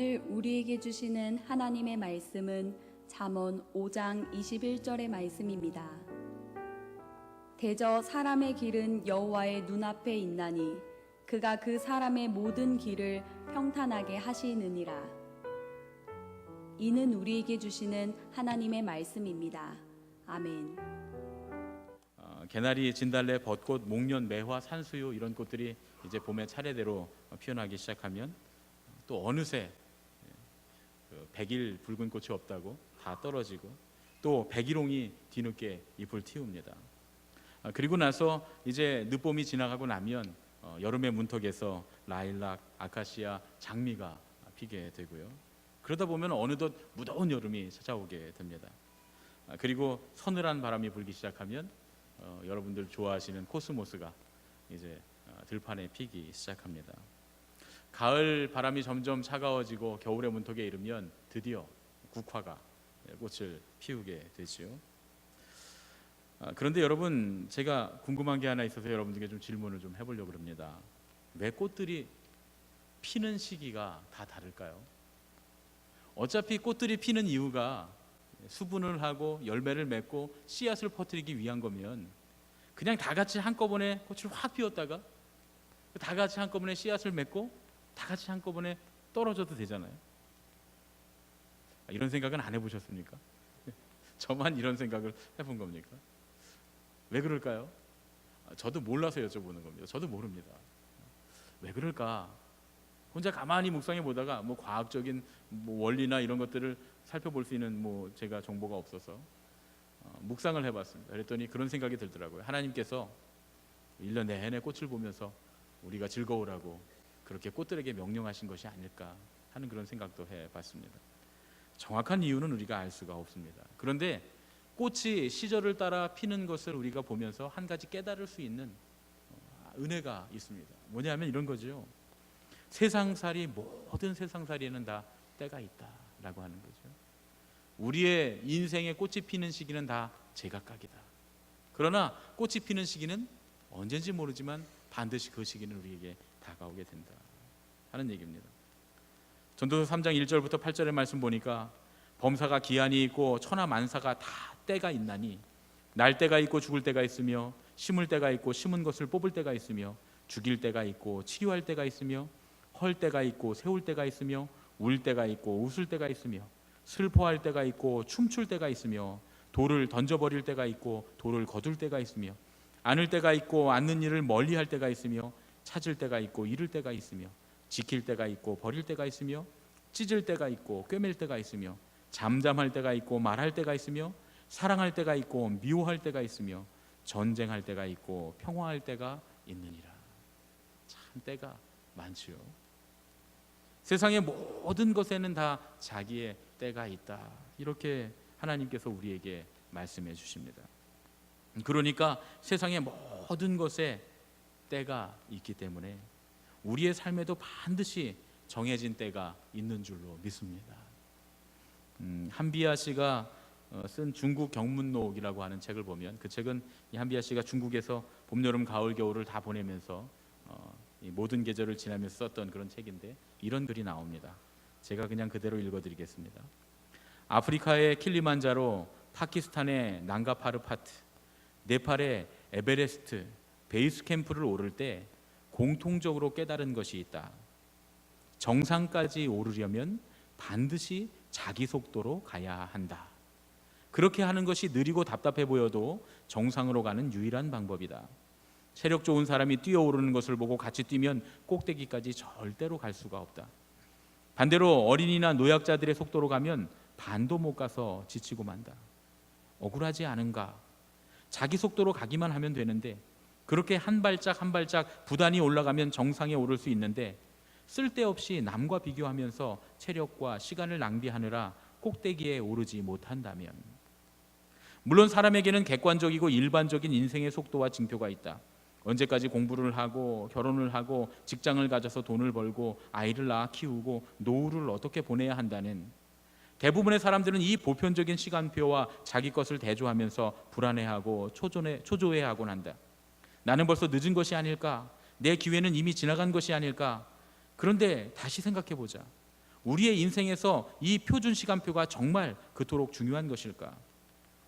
오늘 우리에게 주시는 하나님의 말씀은 잠언 5장 21절의 말씀입니다. 대저 사람의 길은 여호와의 눈앞에 있나니 그가 그 사람의 모든 길을 평탄하게 하시느니라. 이는 우리에게 주시는 하나님의 말씀입니다. 아멘. 어, 개나리, 진달래, 벚꽃, 목련, 매화, 산수유 이런 꽃들이 이제 봄에 차례대로 피어나기 시작하면 또 어느새 그 백일 붉은 꽃이 없다고 다 떨어지고 또 백일홍이 뒤늦게 잎을 틔웁니다. 아, 그리고 나서 이제 늦봄이 지나가고 나면 어, 여름의 문턱에서 라일락, 아카시아, 장미가 피게 되고요. 그러다 보면 어느덧 무더운 여름이 찾아오게 됩니다. 아, 그리고 서늘한 바람이 불기 시작하면 어, 여러분들 좋아하시는 코스모스가 이제 어, 들판에 피기 시작합니다. 가을 바람이 점점 차가워지고 겨울의 문턱에 이르면 드디어 국화가 꽃을 피우게 되지요. 아, 그런데 여러분 제가 궁금한 게 하나 있어서 여러분들께 좀 질문을 좀 해보려고 합니다. 왜 꽃들이 피는 시기가 다 다를까요? 어차피 꽃들이 피는 이유가 수분을 하고 열매를 맺고 씨앗을 퍼뜨리기 위한 거면 그냥 다 같이 한꺼번에 꽃을 확 피웠다가 다 같이 한꺼번에 씨앗을 맺고 다 같이 한꺼번에 떨어져도 되잖아요. 아, 이런 생각은 안 해보셨습니까? 저만 이런 생각을 해본 겁니까? 왜 그럴까요? 아, 저도 몰라서 여쭤보는 겁니다. 저도 모릅니다. 왜 그럴까? 혼자 가만히 묵상해 보다가 뭐 과학적인 뭐 원리나 이런 것들을 살펴볼 수 있는 뭐 제가 정보가 없어서 어, 묵상을 해봤습니다. 그랬더니 그런 생각이 들더라고요. 하나님께서 1년 내내 꽃을 보면서 우리가 즐거우라고 그렇게 꽃들에게 명령하신 것이 아닐까 하는 그런 생각도 해봤습니다. 정확한 이유는 우리가 알 수가 없습니다. 그런데 꽃이 시절을 따라 피는 것을 우리가 보면서 한 가지 깨달을 수 있는 어, 은혜가 있습니다. 뭐냐면 이런 거죠. 세상살이 모든 세상살이에는 다 때가 있다라고 하는 거죠. 우리의 인생의 꽃이 피는 시기는 다 제각각이다. 그러나 꽃이 피는 시기는 언젠지 모르지만 반드시 그 시기는 우리에게 다가오게 된다 하는 얘기입니다. 전도서 3장 1절부터 8절의 말씀 보니까 범사가 기한이 있고 천하 만사가 다 때가 있나니 날 때가 있고 죽을 때가 있으며 심을 때가 있고 심은 것을 뽑을 때가 있으며 죽일 때가 있고 치료할 때가 있으며 헐 때가 있고 세울 때가 있으며 울 때가 있고 웃을 때가 있으며 슬퍼할 때가 있고 춤출 때가 있으며 돌을 던져버릴 때가 있고 돌을 거둘 때가 있으며 안을 때가 있고 않는 일을 멀리 할 때가 있으며 찾을 때가 있고 잃을 때가 있으며 지킬 때가 있고 버릴 때가 있으며 찢을 때가 있고 꿰맬 때가 있으며 잠잠할 때가 있고 말할 때가 있으며 사랑할 때가 있고 미워할 때가 있으며 전쟁할 때가 있고 평화할 때가 있느니라 참 때가 많지요. 세상의 모든 것에는 다 자기의 때가 있다. 이렇게 하나님께서 우리에게 말씀해 주십니다. 그러니까 세상의 모든 것에 때가 있기 때문에 우리의 삶에도 반드시 정해진 때가 있는 줄로 믿습니다. 음, 한비아 씨가 어, 쓴 중국 경문록이라고 하는 책을 보면 그 책은 이 한비아 씨가 중국에서 봄, 여름, 가을, 겨울을 다 보내면서 어, 이 모든 계절을 지나면서 썼던 그런 책인데 이런 글이 나옵니다. 제가 그냥 그대로 읽어드리겠습니다. 아프리카의 킬리만자로, 파키스탄의 난가파르 파트, 네팔의 에베레스트, 베이스 캠프를 오를 때 공통적으로 깨달은 것이 있다. 정상까지 오르려면 반드시 자기 속도로 가야 한다. 그렇게 하는 것이 느리고 답답해 보여도 정상으로 가는 유일한 방법이다. 체력 좋은 사람이 뛰어오르는 것을 보고 같이 뛰면 꼭대기까지 절대로 갈 수가 없다. 반대로 어린이나 노약자들의 속도로 가면 반도 못 가서 지치고 만다. 억울하지 않은가? 자기 속도로 가기만 하면 되는데 그렇게 한 발짝 한 발짝 부단히 올라가면 정상에 오를 수 있는데 쓸데없이 남과 비교하면서 체력과 시간을 낭비하느라 꼭대기에 오르지 못한다면 물론 사람에게는 객관적이고 일반적인 인생의 속도와 징표가 있다. 언제까지 공부를 하고 결혼을 하고 직장을 가져서 돈을 벌고 아이를 낳아 키우고 노후를 어떻게 보내야 한다는 대부분의 사람들은 이 보편적인 시간표와 자기 것을 대조하면서 불안해하고 초조해, 초조해하곤 한다. 나는 벌써 늦은 것이 아닐까? 내 기회는 이미 지나간 것이 아닐까? 그런데 다시 생각해 보자. 우리의 인생에서 이 표준 시간표가 정말 그토록 중요한 것일까?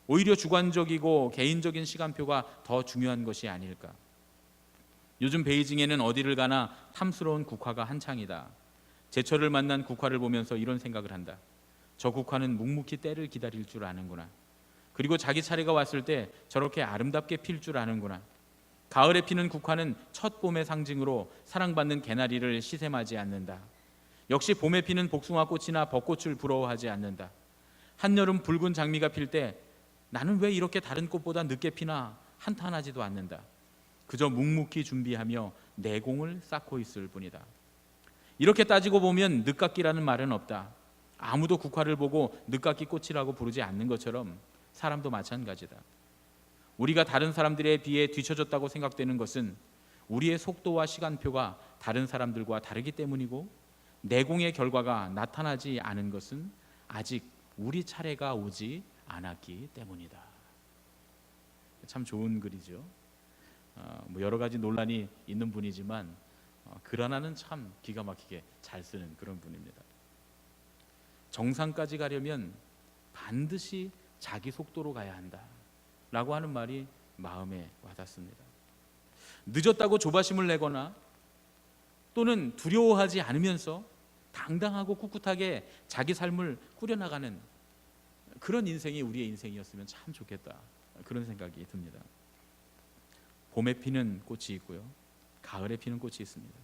오히려 주관적이고 개인적인 시간표가 더 중요한 것이 아닐까? 요즘 베이징에는 어디를 가나 탐스러운 국화가 한창이다. 제철을 만난 국화를 보면서 이런 생각을 한다. 저 국화는 묵묵히 때를 기다릴 줄 아는구나. 그리고 자기 차례가 왔을 때 저렇게 아름답게 필 줄 아는구나. 가을에 피는 국화는 첫 봄의 상징으로 사랑받는 개나리를 시샘하지 않는다. 역시 봄에 피는 복숭아 꽃이나 벚꽃을 부러워하지 않는다. 한여름 붉은 장미가 필 때 나는 왜 이렇게 다른 꽃보다 늦게 피나 한탄하지도 않는다. 그저 묵묵히 준비하며 내공을 쌓고 있을 뿐이다. 이렇게 따지고 보면 늦깎이라는 말은 없다. 아무도 국화를 보고 늦깎이 꽃이라고 부르지 않는 것처럼 사람도 마찬가지다. 우리가 다른 사람들에 비해 뒤처졌다고 생각되는 것은 우리의 속도와 시간표가 다른 사람들과 다르기 때문이고 내공의 결과가 나타나지 않은 것은 아직 우리 차례가 오지 않았기 때문이다. 참 좋은 글이죠. 어, 뭐 여러 가지 논란이 있는 분이지만 어, 글 하나는 참 기가 막히게 잘 쓰는 그런 분입니다. 정상까지 가려면 반드시 자기 속도로 가야 한다 라고 하는 말이 마음에 와닿습니다. 늦었다고 조바심을 내거나 또는 두려워하지 않으면서 당당하고 꿋꿋하게 자기 삶을 꾸려나가는 그런 인생이 우리의 인생이었으면 참 좋겠다 그런 생각이 듭니다. 봄에 피는 꽃이 있고요, 가을에 피는 꽃이 있습니다.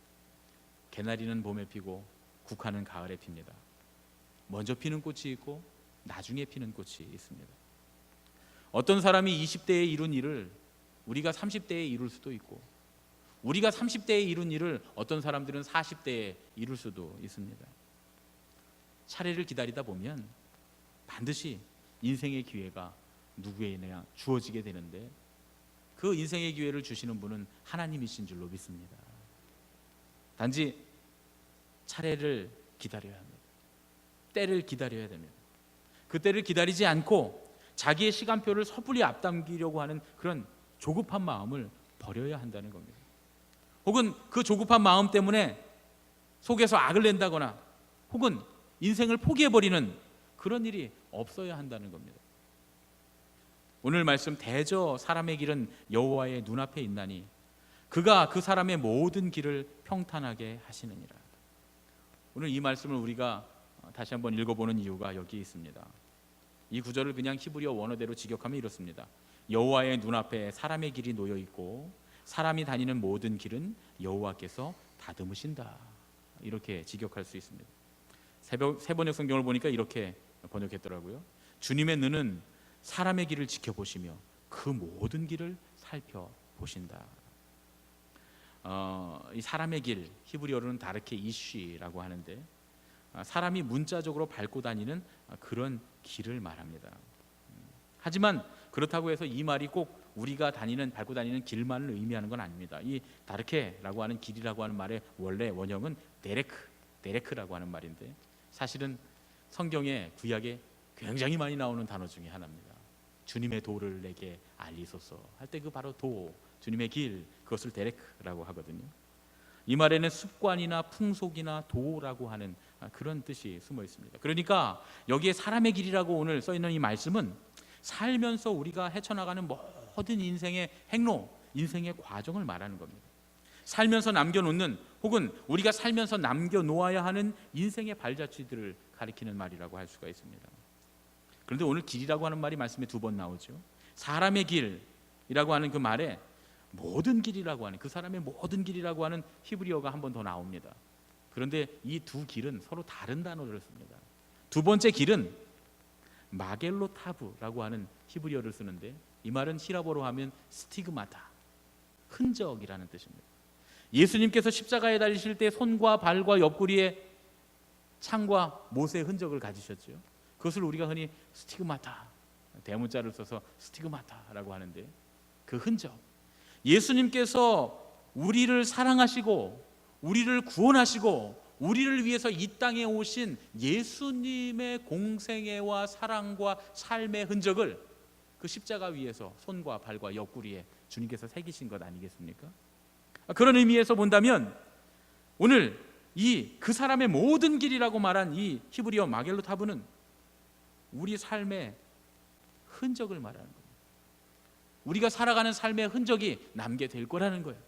개나리는 봄에 피고 국화는 가을에 핍니다. 먼저 피는 꽃이 있고 나중에 피는 꽃이 있습니다. 어떤 사람이 20대에 이룬 일을 우리가 30대에 이룰 수도 있고 우리가 30대에 이룬 일을 어떤 사람들은 40대에 이룰 수도 있습니다. 차례를 기다리다 보면 반드시 인생의 기회가 누구에게나 주어지게 되는데 그 인생의 기회를 주시는 분은 하나님이신 줄로 믿습니다. 단지 차례를 기다려야 합니다. 때를 기다려야 됩니다. 그 때를 기다리지 않고 자기의 시간표를 섣불리 앞당기려고 하는 그런 조급한 마음을 버려야 한다는 겁니다. 혹은 그 조급한 마음 때문에 속에서 악을 낸다거나 혹은 인생을 포기해 버리는 그런 일이 없어야 한다는 겁니다. 오늘 말씀 대저 사람의 길은 여호와의 눈앞에 있나니 그가 그 사람의 모든 길을 평탄하게 하시느니라. 오늘 이 말씀을 우리가 다시 한번 읽어보는 이유가 여기 있습니다. 이 구절을 그냥 히브리어 원어대로 직역하면 이렇습니다. 여호와의 눈앞에 사람의 길이 놓여 있고 사람이 다니는 모든 길은 여호와께서 다듬으신다. 이렇게 직역할 수 있습니다. 새벽 세번역 성경을 보니까 이렇게 번역했더라고요. 주님의 눈은 사람의 길을 지켜보시며 그 모든 길을 살펴보신다. 어, 이 사람의 길 히브리어로는 다르케 이쉬라고 하는데 아, 사람이 문자적으로 밟고 다니는 아, 그런 길을 말합니다. 음, 하지만 그렇다고 해서 이 말이 꼭 우리가 다니는 밟고 다니는 길만을 의미하는 건 아닙니다. 이 다르케라고 하는 길이라고 하는 말의 원래 원형은 데레크, 데레크라고 하는 말인데 사실은 성경에 구약에 굉장히 많이 나오는 단어 중에 하나입니다. 주님의 도를 내게 알리소서 할 때 그 바로 도, 주님의 길 그것을 데레크라고 하거든요. 이 말에는 습관이나 풍속이나 도라고 하는 그런 뜻이 숨어 있습니다. 그러니까 여기에 사람의 길이라고 오늘 써 있는 이 말씀은 살면서 우리가 헤쳐나가는 모든 인생의 행로, 인생의 과정을 말하는 겁니다. 살면서 남겨놓는 혹은 우리가 살면서 남겨놓아야 하는 인생의 발자취들을 가리키는 말이라고 할 수가 있습니다. 그런데 오늘 길이라고 하는 말이 말씀에 두 번 나오죠. 사람의 길이라고 하는 그 말에 모든 길이라고 하는 그 사람의 모든 길이라고 하는 히브리어가 한 번 더 나옵니다. 그런데 이 두 길은 서로 다른 단어를 씁니다. 두 번째 길은 마겔로타브라고 하는 히브리어를 쓰는데 이 말은 히라보로 하면 스티그마타 흔적이라는 뜻입니다. 예수님께서 십자가에 달리실 때 손과 발과 옆구리에 창과 못의 흔적을 가지셨죠. 그것을 우리가 흔히 스티그마타 대문자를 써서 스티그마타라고 하는데 그 흔적 예수님께서 우리를 사랑하시고 우리를 구원하시고 우리를 위해서 이 땅에 오신 예수님의 공생애와 사랑과 삶의 흔적을 그 십자가 위에서 손과 발과 옆구리에 주님께서 새기신 것 아니겠습니까? 그런 의미에서 본다면 오늘 이 그 사람의 모든 길이라고 말한 이 히브리어 마겔로 타브는 우리 삶의 흔적을 말하는 겁니다. 우리가 살아가는 삶의 흔적이 남게 될 거라는 거예요.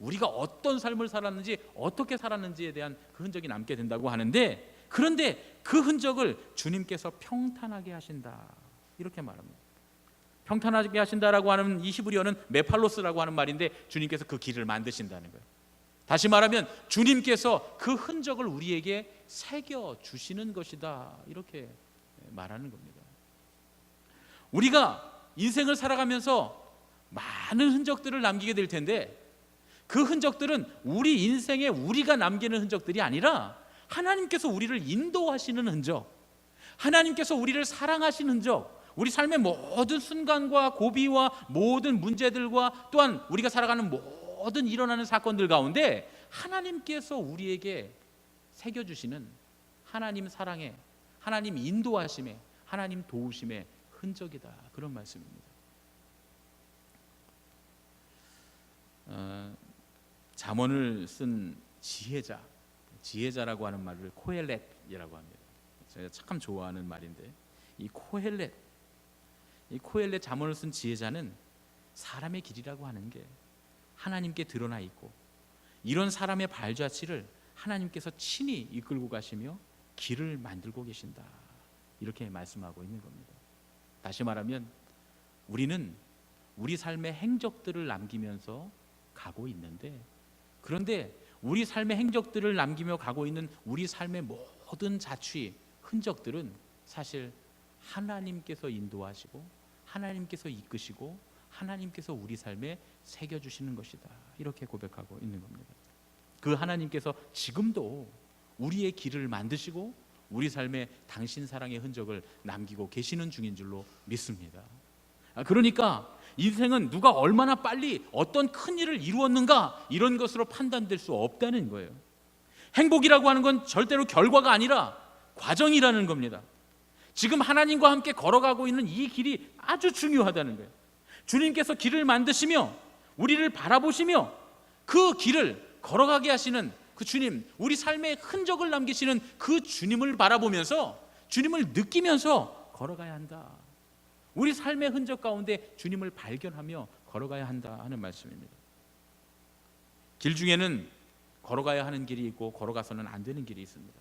우리가 어떤 삶을 살았는지 어떻게 살았는지에 대한 그 흔적이 남게 된다고 하는데 그런데 그 흔적을 주님께서 평탄하게 하신다 이렇게 말합니다. 평탄하게 하신다라고 하는 이 히브리어는 메팔로스라고 하는 말인데 주님께서 그 길을 만드신다는 거예요. 다시 말하면 주님께서 그 흔적을 우리에게 새겨 주시는 것이다 이렇게 말하는 겁니다. 우리가 인생을 살아가면서 많은 흔적들을 남기게 될 텐데 그 흔적들은 우리 인생에 우리가 남기는 흔적들이 아니라 하나님께서 우리를 인도하시는 흔적, 하나님께서 우리를 사랑하시는 흔적, 우리 삶의 모든 순간과 고비와 모든 문제들과 또한 우리가 살아가는 모든 일어나는 사건들 가운데 하나님께서 우리에게 새겨주시는 하나님 사랑의 하나님 인도하심의 하나님 도우심의 흔적이다 그런 말씀입니다. 어, 잠언을 쓴 지혜자, 지혜자라고 하는 말을 코헬렛이라고 합니다. 제가 참 좋아하는 말인데 이 코헬렛, 이 코헬렛 잠언을 쓴 지혜자는 사람의 길이라고 하는 게 하나님께 드러나 있고 이런 사람의 발자취를 하나님께서 친히 이끌고 가시며 길을 만들고 계신다. 이렇게 말씀하고 있는 겁니다. 다시 말하면 우리는 우리 삶의 행적들을 남기면서 가고 있는데 그런데 우리 삶의 행적들을 남기며 가고 있는 우리 삶의 모든 자취 흔적들은 사실 하나님께서 인도하시고 하나님께서 이끄시고 하나님께서 우리 삶에 새겨 주시는 것이다. 이렇게 고백하고 있는 겁니다. 그 하나님께서 지금도 우리의 길을 만드시고 우리 삶에 당신 사랑의 흔적을 남기고 계시는 중인 줄로 믿습니다. 아, 그러니까 인생은 누가 얼마나 빨리 어떤 큰 일을 이루었는가 이런 것으로 판단될 수 없다는 거예요. 행복이라고 하는 건 절대로 결과가 아니라 과정이라는 겁니다. 지금 하나님과 함께 걸어가고 있는 이 길이 아주 중요하다는 거예요. 주님께서 길을 만드시며 우리를 바라보시며 그 길을 걸어가게 하시는 그 주님, 우리 삶의 흔적을 남기시는 그 주님을 바라보면서 주님을 느끼면서 걸어가야 한다. 우리 삶의 흔적 가운데 주님을 발견하며 걸어가야 한다 하는 말씀입니다. 길 중에는 걸어가야 하는 길이 있고 걸어가서는 안 되는 길이 있습니다.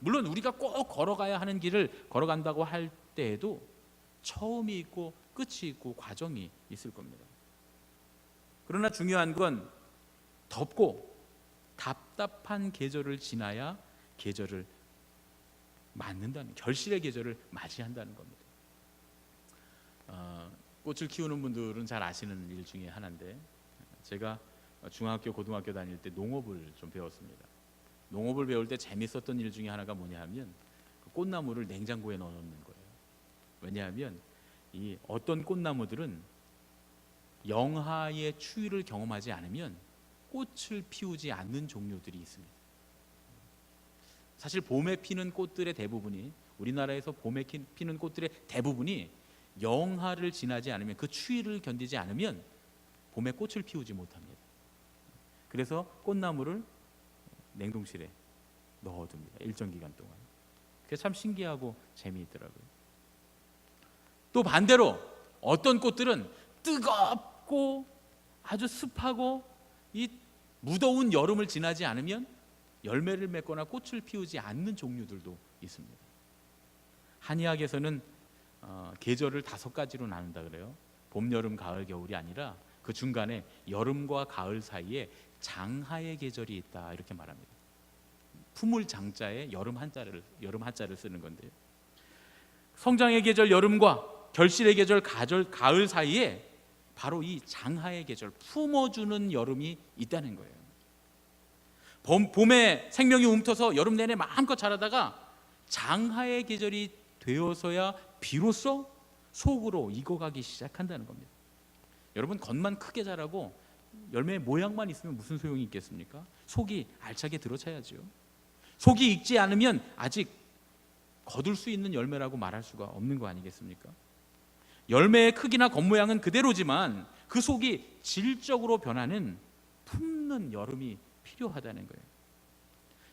물론 우리가 꼭 걸어가야 하는 길을 걸어간다고 할 때에도 처음이 있고 끝이 있고 과정이 있을 겁니다. 그러나 중요한 건 덥고 답답한 계절을 지나야 계절을 맞는다는 결실의 계절을 맞이한다는 겁니다. 어, 꽃을 키우는 분들은 잘 아시는 일 중에 하나인데 제가 중학교 고등학교 다닐 때 농업을 좀 배웠습니다. 농업을 배울 때 재밌었던 일 중에 하나가 뭐냐 하면 그 꽃나무를 냉장고에 넣어 놓는 거예요. 왜냐하면 이 어떤 꽃나무들은 영하의 추위를 경험하지 않으면 꽃을 피우지 않는 종류들이 있습니다. 사실 봄에 피는 꽃들의 대부분이 우리나라에서 봄에 피- 피는 꽃들의 대부분이 영하를 지나지 않으면 그 추위를 견디지 않으면 봄에 꽃을 피우지 못합니다. 그래서 꽃나무를 냉동실에 넣어둡니다. 일정 기간 동안. 그게 참 신기하고 재미있더라고요. 또 반대로 어떤 꽃들은 뜨겁고 아주 습하고 이 무더운 여름을 지나지 않으면 열매를 맺거나 꽃을 피우지 않는 종류들도 있습니다. 한의학에서는 어, 계절을 다섯 가지로 나눈다 그래요. 봄, 여름, 가을, 겨울이 아니라 그 중간에 여름과 가을 사이에 장하의 계절이 있다 이렇게 말합니다. 품을 장자에 여름 한자를 여름 한자를 쓰는 건데요. 성장의 계절 여름과 결실의 계절 가절 가을 사이에 바로 이 장하의 계절 품어주는 여름이 있다는 거예요. 봄, 봄에 생명이 움터서 여름 내내 마음껏 자라다가 장하의 계절이 되어서야 비로소 속으로 익어가기 시작한다는 겁니다. 여러분 겉만 크게 자라고 열매 모양만 있으면 무슨 소용이 있겠습니까? 속이 알차게 들어차야죠. 속이 익지 않으면 아직 거둘 수 있는 열매라고 말할 수가 없는 거 아니겠습니까? 열매의 크기나 겉모양은 그대로지만 그 속이 질적으로 변하는 품는 여름이 필요하다는 거예요.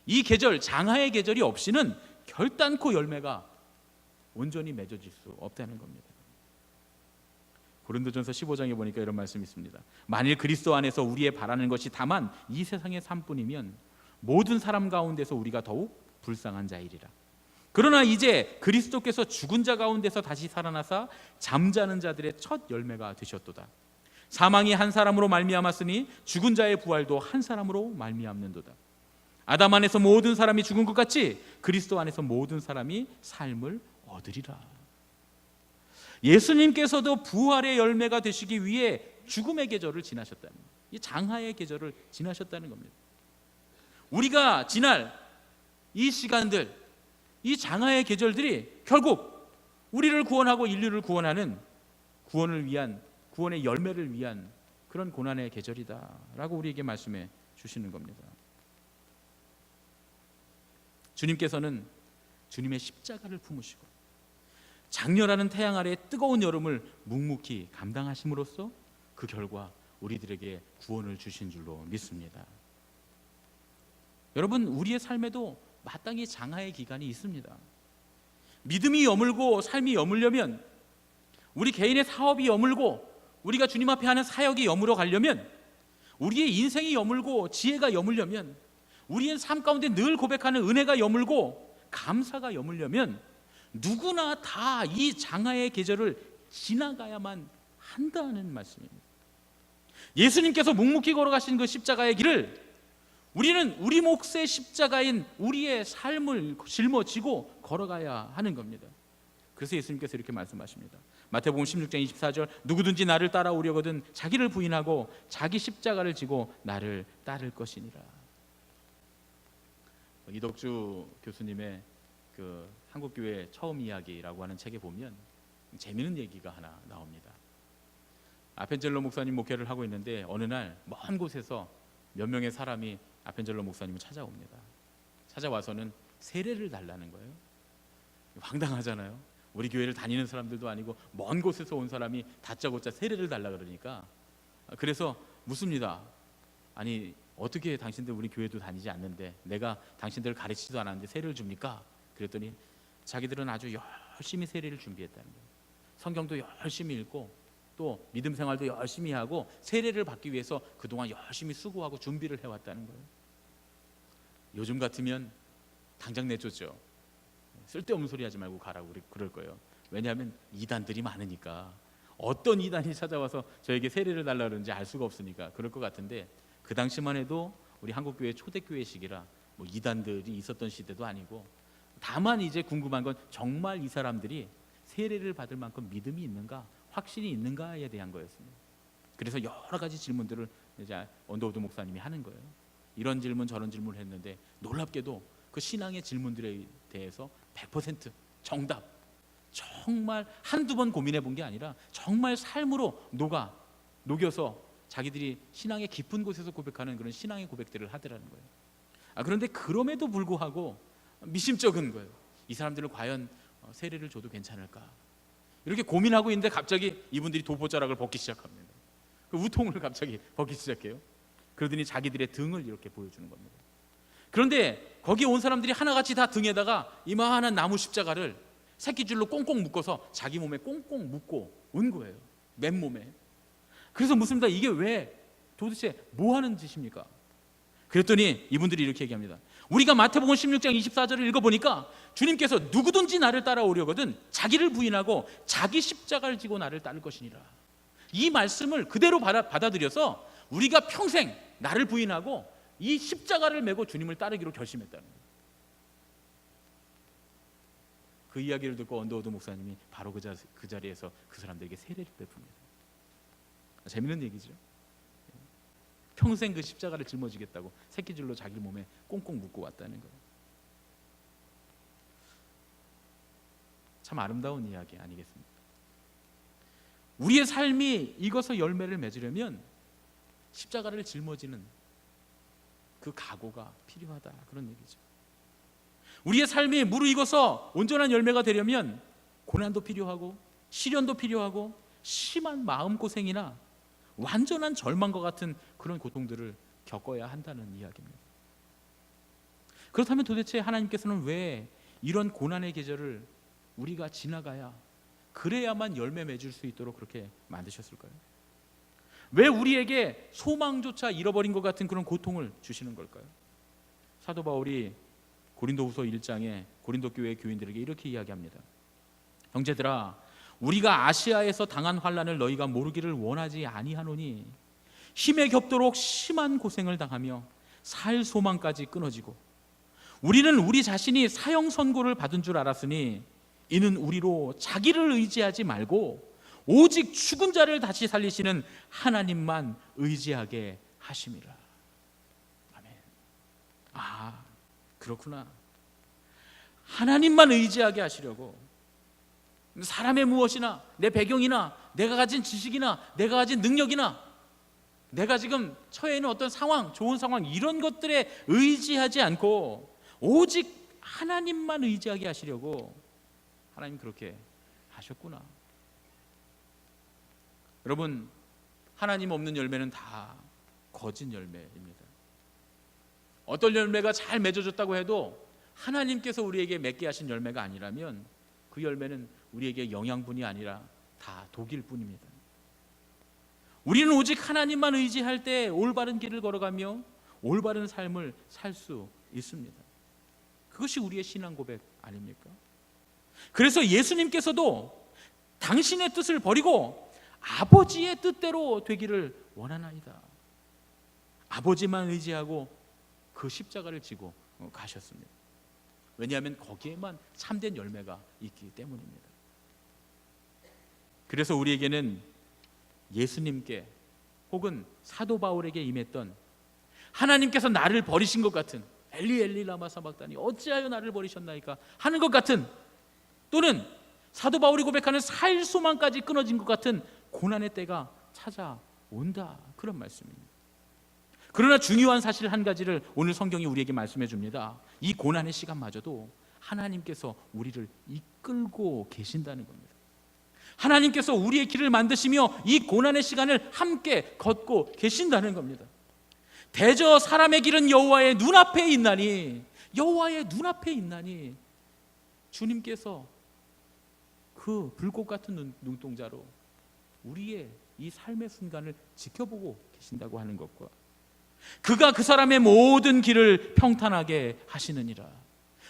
이 계절 장하의 계절이 없이는 결단코 열매가 온전히 맺어질 수 없다는 겁니다. 고린도전서 15장에 보니까 이런 말씀이 있습니다. 만일 그리스도 안에서 우리의 바라는 것이 다만 이 세상의 삶뿐이면 모든 사람 가운데서 우리가 더욱 불쌍한 자이리라. 그러나 이제 그리스도께서 죽은 자 가운데서 다시 살아나사 잠자는 자들의 첫 열매가 되셨도다. 사망이 한 사람으로 말미암았으니 죽은 자의 부활도 한 사람으로 말미암는도다. 아담 안에서 모든 사람이 죽은 것 같이 그리스도 안에서 모든 사람이 삶을 얻으리라. 예수님께서도 부활의 열매가 되시기 위해 죽음의 계절을 지나셨다는. 이 장하의 계절을 지나셨다는 겁니다. 우리가 지날 이 시간들, 이 장하의 계절들이 결국 우리를 구원하고 인류를 구원하는 구원을 위한 구원의 열매를 위한 그런 고난의 계절이다라고 우리에게 말씀해 주시는 겁니다. 주님께서는 주님의 십자가를 품으시고 장렬하는 태양 아래 뜨거운 여름을 묵묵히 감당하심으로써 그 결과 우리들에게 구원을 주신 줄로 믿습니다. 여러분 우리의 삶에도 마땅히 장하의 기간이 있습니다. 믿음이 여물고 삶이 여물려면 우리 개인의 사업이 여물고 우리가 주님 앞에 하는 사역이 여물어 가려면 우리의 인생이 여물고 지혜가 여물려면 우리의 삶 가운데 늘 고백하는 은혜가 여물고 감사가 여물려면 누구나 다 이 장하의 계절을 지나가야만 한다는 말씀입니다. 예수님께서 묵묵히 걸어가신 그 십자가의 길을 우리는 우리 몫의 십자가인 우리의 삶을 짊어지고 걸어가야 하는 겁니다. 그래서 예수님께서 이렇게 말씀하십니다. 마태복음 16장 24절 누구든지 나를 따라오려거든 자기를 부인하고 자기 십자가를 지고 나를 따를 것이니라. 이덕주 교수님의 그 한국교회 처음 이야기라고 하는 책에 보면 재미있는 얘기가 하나 나옵니다. 아펜젤로 목사님 목회를 하고 있는데 어느 날 먼 곳에서 몇 명의 사람이 아펜젤로 목사님을 찾아옵니다. 찾아와서는 세례를 달라는 거예요. 황당하잖아요. 우리 교회를 다니는 사람들도 아니고 먼 곳에서 온 사람이 다짜고짜 세례를 달라 그러니까 그래서 묻습니다. 아니 어떻게 당신들 우리 교회도 다니지 않는데 내가 당신들을 가르치지도 않았는데 세례를 줍니까? 그랬더니 자기들은 아주 열심히 세례를 준비했다는 거예요. 성경도 열심히 읽고 또 믿음 생활도 열심히 하고 세례를 받기 위해서 그동안 열심히 수고하고 준비를 해왔다는 거예요. 요즘 같으면 당장 내쫓죠. 쓸데없는 소리 하지 말고 가라고 그럴 거예요. 왜냐하면 이단들이 많으니까 어떤 이단이 찾아와서 저에게 세례를 달라 그러는지 알 수가 없으니까 그럴 것 같은데 그 당시만 해도 우리 한국 교회 초대교회 시기라 뭐 이단들이 있었던 시대도 아니고 다만 이제 궁금한 건 정말 이 사람들이 세례를 받을 만큼 믿음이 있는가 확신이 있는가에 대한 거였습니다. 그래서 여러 가지 질문들을 이제 언더우드 목사님이 하는 거예요. 이런 질문 저런 질문을 했는데 놀랍게도 그 신앙의 질문들에 대해서 100% 정답 정말 한두 번 고민해 본 게 아니라 정말 삶으로 녹아 녹여서 자기들이 신앙의 깊은 곳에서 고백하는 그런 신앙의 고백들을 하더라는 거예요. 아, 그런데 그럼에도 불구하고 미심쩍은 거예요. 이 사람들을 과연 어, 세례를 줘도 괜찮을까? 이렇게 고민하고 있는데 갑자기 이분들이 도포자락을 벗기 시작합니다. 그 우통을 갑자기 벗기 시작해요. 그러더니 자기들의 등을 이렇게 보여주는 겁니다. 그런데 거기 온 사람들이 하나같이 다 등에다가 이만한 나무 십자가를 새끼줄로 꽁꽁 묶어서 자기 몸에 꽁꽁 묶고 온 거예요. 맨몸에. 그래서 묻습니다. 이게 왜 도대체 뭐 하는 짓입니까? 그랬더니 이분들이 이렇게 얘기합니다. 우리가 마태복음 16장 24절을 읽어보니까 주님께서 누구든지 나를 따라오려거든 자기를 부인하고 자기 십자가를 지고 나를 따를 것이니라. 이 말씀을 그대로 받아, 받아들여서 우리가 평생 나를 부인하고 이 십자가를 메고 주님을 따르기로 결심했다는 거예요. 그 이야기를 듣고 언더우드 목사님이 바로 그, 자, 그 자리에서 그 사람들에게 세례를 베풉니다. 재밌는 얘기죠. 평생 그 십자가를 짊어지겠다고 새끼줄로 자기 몸에 꽁꽁 묶고 왔다는 거예요. 참 아름다운 이야기 아니겠습니까? 우리의 삶이 익어서 열매를 맺으려면 십자가를 짊어지는 그 각오가 필요하다 그런 얘기죠. 우리의 삶이 무르익어서 온전한 열매가 되려면 고난도 필요하고 시련도 필요하고 심한 마음 고생이나 완전한 절망과 같은 그런 고통들을 겪어야 한다는 이야기입니다. 그렇다면 도대체 하나님께서는 왜 이런 고난의 계절을 우리가 지나가야 그래야만 열매 맺을 수 있도록 그렇게 만드셨을까요? 왜 우리에게 소망조차 잃어버린 것 같은 그런 고통을 주시는 걸까요? 사도 바울이 고린도후서 1장에 고린도 교회 교인들에게 이렇게 이야기합니다. 형제들아 우리가 아시아에서 당한 환란을 너희가 모르기를 원하지 아니하노니 힘에 겹도록 심한 고생을 당하며 살 소망까지 끊어지고 우리는 우리 자신이 사형 선고를 받은 줄 알았으니 이는 우리로 자기를 의지하지 말고 오직 죽은 자를 다시 살리시는 하나님만 의지하게 하심이라. 아멘. 아, 그렇구나. 하나님만 의지하게 하시려고 사람의 무엇이나 내 배경이나 내가 가진 지식이나 내가 가진 능력이나 내가 지금 처해 있는 어떤 상황, 좋은 상황 이런 것들에 의지하지 않고 오직 하나님만 의지하게 하시려고 하나님 그렇게 하셨구나. 여러분 하나님 없는 열매는 다 거짓 열매입니다. 어떤 열매가 잘 맺어졌다고 해도 하나님께서 우리에게 맺게 하신 열매가 아니라면 그 열매는 우리에게 영양분이 아니라 다 독일 뿐입니다. 우리는 오직 하나님만 의지할 때 올바른 길을 걸어가며 올바른 삶을 살 수 있습니다. 그것이 우리의 신앙 고백 아닙니까? 그래서 예수님께서도 당신의 뜻을 버리고 아버지의 뜻대로 되기를 원하나이다. 아버지만 의지하고 그 십자가를 지고 가셨습니다. 왜냐하면 거기에만 참된 열매가 있기 때문입니다. 그래서 우리에게는 예수님께 혹은 사도 바울에게 임했던 하나님께서 나를 버리신 것 같은 엘리 엘리 라마 사박다니 어찌하여 나를 버리셨나이까 하는 것 같은 또는 사도 바울이 고백하는 살 소망까지 끊어진 것 같은 고난의 때가 찾아온다 그런 말씀입니다. 그러나 중요한 사실 한 가지를 오늘 성경이 우리에게 말씀해 줍니다. 이 고난의 시간마저도 하나님께서 우리를 이끌고 계신다는 겁니다. 하나님께서 우리의 길을 만드시며 이 고난의 시간을 함께 걷고 계신다는 겁니다. 대저 사람의 길은 여호와의 눈앞에 있나니 여호와의 눈앞에 있나니 주님께서 그 불꽃 같은 눈, 눈동자로 우리의 이 삶의 순간을 지켜보고 계신다고 하는 것과 그가 그 사람의 모든 길을 평탄하게 하시느니라.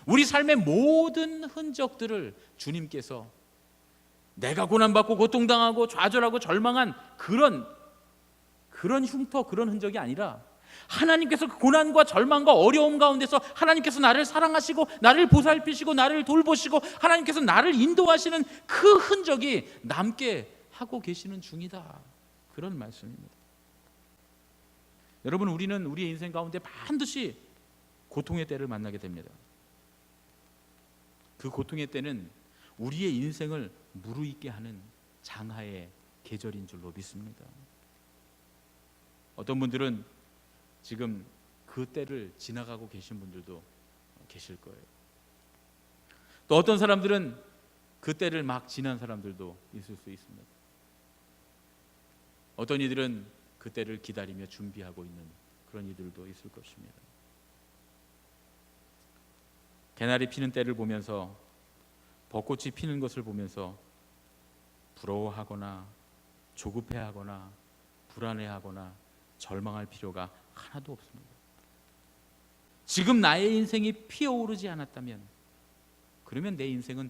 우리 삶의 모든 흔적들을 주님께서 내가 고난받고 고통당하고 좌절하고 절망한 그런 그런 흉터 그런 흔적이 아니라 하나님께서 그 고난과 절망과 어려움 가운데서 하나님께서 나를 사랑하시고 나를 보살피시고 나를 돌보시고 하나님께서 나를 인도하시는 그 흔적이 남게 하고 계시는 중이다. 그런 말씀입니다. 여러분 우리는 우리의 인생 가운데 반드시 고통의 때를 만나게 됩니다. 그 고통의 때는 우리의 인생을 무르익게 하는 장하의 계절인 줄로 믿습니다. 어떤 분들은 지금 그 때를 지나가고 계신 분들도 계실 거예요. 또 어떤 사람들은 그 때를 막 지난 사람들도 있을 수 있습니다. 어떤 이들은 그 때를 기다리며 준비하고 있는 그런 이들도 있을 것입니다. 개나리 피는 때를 보면서 벚꽃이 피는 것을 보면서 부러워하거나 조급해하거나 불안해하거나 절망할 필요가 하나도 없습니다. 지금 나의 인생이 피어오르지 않았다면 그러면 내 인생은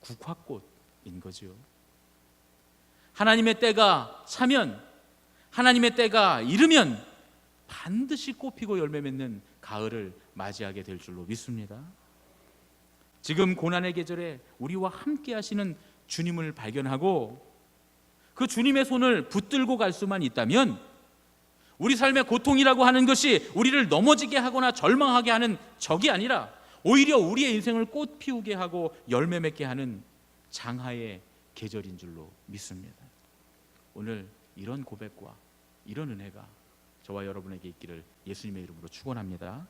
국화꽃인 거죠. 하나님의 때가 차면 하나님의 때가 이르면 반드시 꽃피고 열매 맺는 가을을 맞이하게 될 줄로 믿습니다. 지금 고난의 계절에 우리와 함께 하시는 주님을 발견하고 그 주님의 손을 붙들고 갈 수만 있다면 우리 삶의 고통이라고 하는 것이 우리를 넘어지게 하거나 절망하게 하는 적이 아니라 오히려 우리의 인생을 꽃 피우게 하고 열매 맺게 하는 장하의 계절인 줄로 믿습니다. 오늘 이런 고백과 이런 은혜가 저와 여러분에게 있기를 예수님의 이름으로 축원합니다.